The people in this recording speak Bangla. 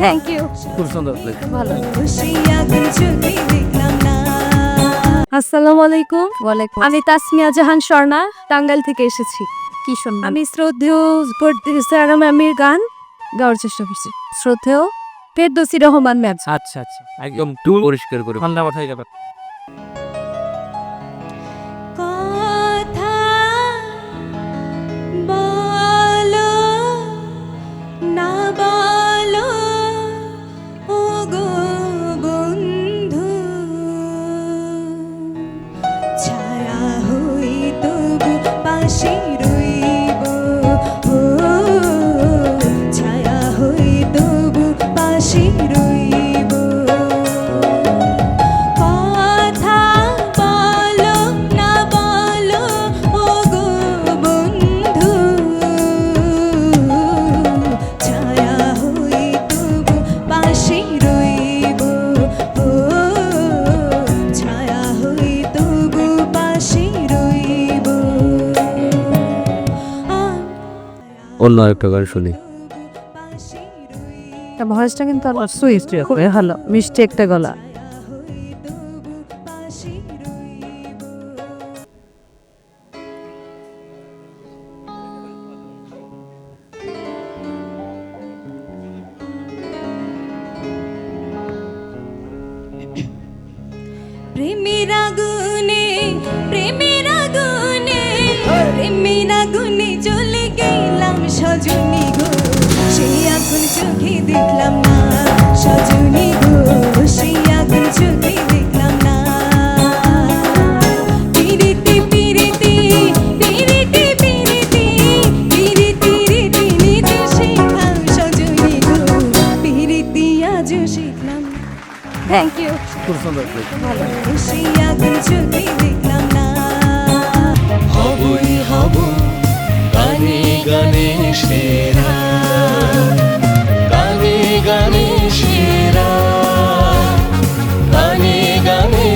থ্যাংক ইউ খুব সুন্দর ভালো না। আসসালামু আলাইকুম। ওয়ালাইকুম আমি তাসমিয়া জাহান স্বর্ণা টাঙ্গাইল থেকে এসেছি। কি শুনবেন আমি শ্রদ্ধেয় ম্যামের গান গাওয়ার চেষ্টা করছি। শ্রদ্ধেয় ফেরদৌসি রহমান ম্যাম। আচ্ছা আচ্ছা। একদম টুল পরিষ্কার করে। ঠান্ডা মাথায় যাবে। she অন্য একটা গান শুনি। ভয়েসটা কিন্তু আমার সুইট খুবই ভালো। মিষ্টি একটা গলা। তবু থ্যাংক ইউ খুব সুন্দর হবই হব গানে গানে সেরা গানে গানে সেরা গানে গানে